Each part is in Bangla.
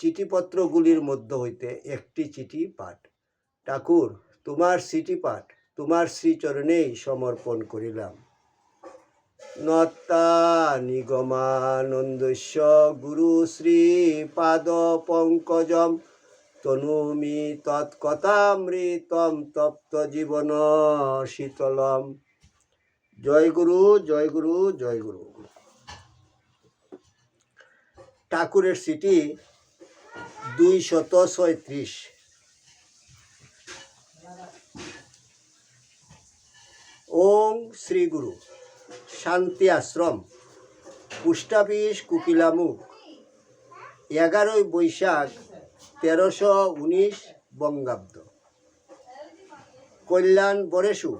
চিঠিপত্রগুলির মধ্য হইতে একটি চিঠি পাঠ। ঠাকুর, তোমার সিটি পাঠ, তোমার শ্রীচরণেই সমর্পণ করিলাম। নত্তা নিগমানন্দস্য গুরু শ্রী পাদ পঙ্কজম, তনুমি তৎকথামৃতম তপ্ত জীবন শীতলম। জয় গুরু জয় গুরু জয় গুরু। ঠাকুরের সিটি দুই শত ছয়ত্রিশ। ওং শ্রী গুরু। শান্তি আশ্রম। পুষ্টাপিস কুকিলামুখ। এগারোই বৈশাখ তেরোশো উনিশ বঙ্গাব্দ। কল্যাণ বরেশু।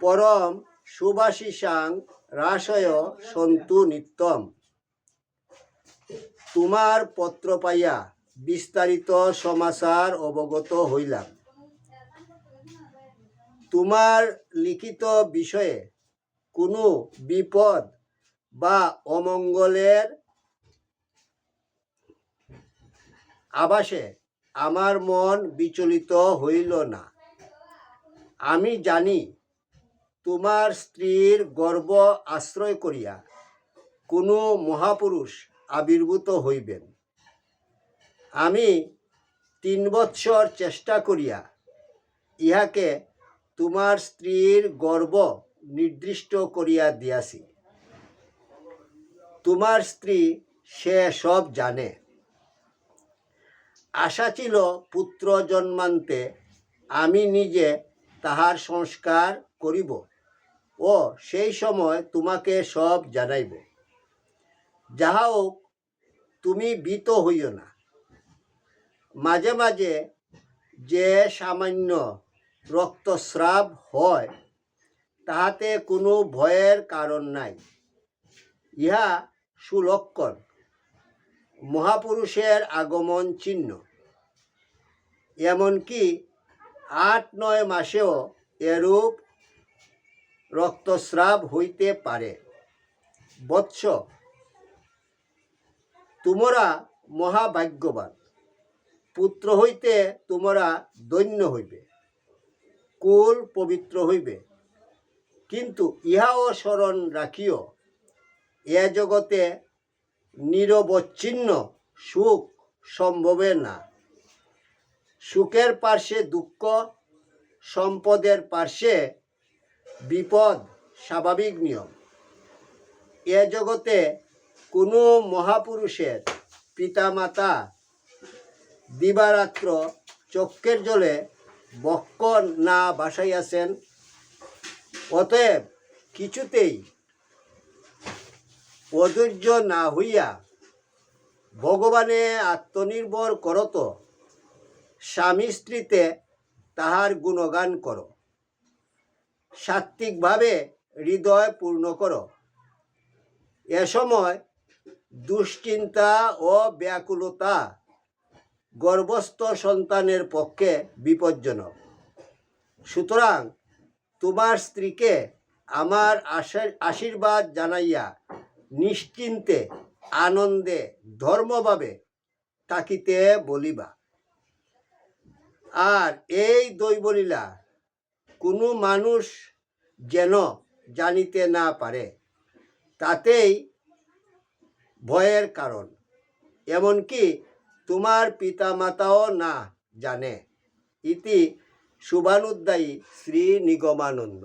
পরম সুভাষিসাং রাসয় সন্তু নিত্যম। তোমার পত্র পাইয়া বিস্তারিত সমাচার অবগত হইলাম। তোমার লিখিত বিষয়ে কোনো বিপদ বা অমঙ্গলের আবাসে আমার মন বিচলিত হইল না। আমি জানি তোমার স্ত্রীর গর্ব আশ্রয় করিয়া কোনো মহাপুরুষ আবির্ভূত হইবেন। আমি তিন বৎসর চেষ্টা করিয়া ইহাকে তোমার স্ত্রীর গর্ব নির্দিষ্ট করিয়া দিয়াছি। তোমার স্ত্রী সে সব জানে। আশা ছিল পুত্র জন্মান্তে আমি নিজে তাহার সংস্কার করিব ও সেই সময় তোমাকে সব জানাইব। যাহা হোক তুমি ভীত হইও না। মাঝে মাঝে যে সামান্য রক্তস্রাব হয়, তাহাতে কোনো ভয়ের কারণ নাই। ইহা সুলক্ষণ, মহাপুরুষের আগমন চিহ্ন। এমনকি আট নয় মাসেও এরূপ রক্তস্রাব হইতে পারে। বৎস তোমরা মহাভাগ্যবান। পুত্র হইতে তোমরা দৈন্য হইবে। কুল পবিত্র হইবে। কিন্তু ইহাও স্মরণ রাখিও, এ জগতে নিরবচ্ছিন্ন সুখ সম্ভবে না। সুখের পার্শ্বে দুঃখ, সম্পদের পার্শ্বে বিপদ স্বাভাবিক নিয়ম। এ জগতে কোনো মহাপুরুষের পিতামাতা দিবারাত্র চক্ষের জলে বক্ষ না বাসাইয়াছেন, অতএব কিছুতেই অধৈর্য না হইয়া ভগবানে আত্মনির্ভর করত, স্বামী স্ত্রীতে তাহার গুণগান করো। সাত্ত্বিকভাবে হৃদয় পূর্ণ করো। এ সময় দুশ্চিন্তা ও ব্যাকুলতা গর্ভস্থ সন্তানের পক্ষে বিপজ্জনক। সুতরাং তোমার স্ত্রীকে আমার আশা- আশীর্বাদ জানাইয়া নিশ্চিন্তে, আনন্দে, ধর্মভাবে থাকিতে বলিবা। আর এই দৈবলীলা কোনো মানুষ যেন জানিতে না পারে, তাতেই ভয়ের কারণ। এমনকি তোমার পিতামাতাও না জানে। ইতি শুভানুদ্দায়ী শ্রী নিগমানন্দ।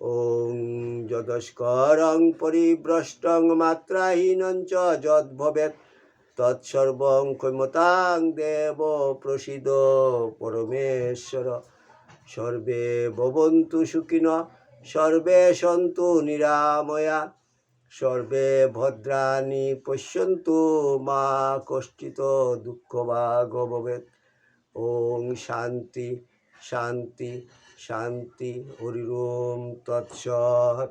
ওং যদস্করং পরিভ্রষ্টং মাত্রাহীনং চ যদ তৎসর্বং ক্ষমতাং দেব প্রসিদ পরমেশ্বর। সর্বে ভবন্তু সুখিন, সর্বে সন্তু নিরাময়া। সর্বে ভদ্রাণি পশ্যন্তু মা কষ্টিত দুঃখ বা গভবেদ ওং শান্তি শান্তি শান্তি হরিরোম তৎসৎ।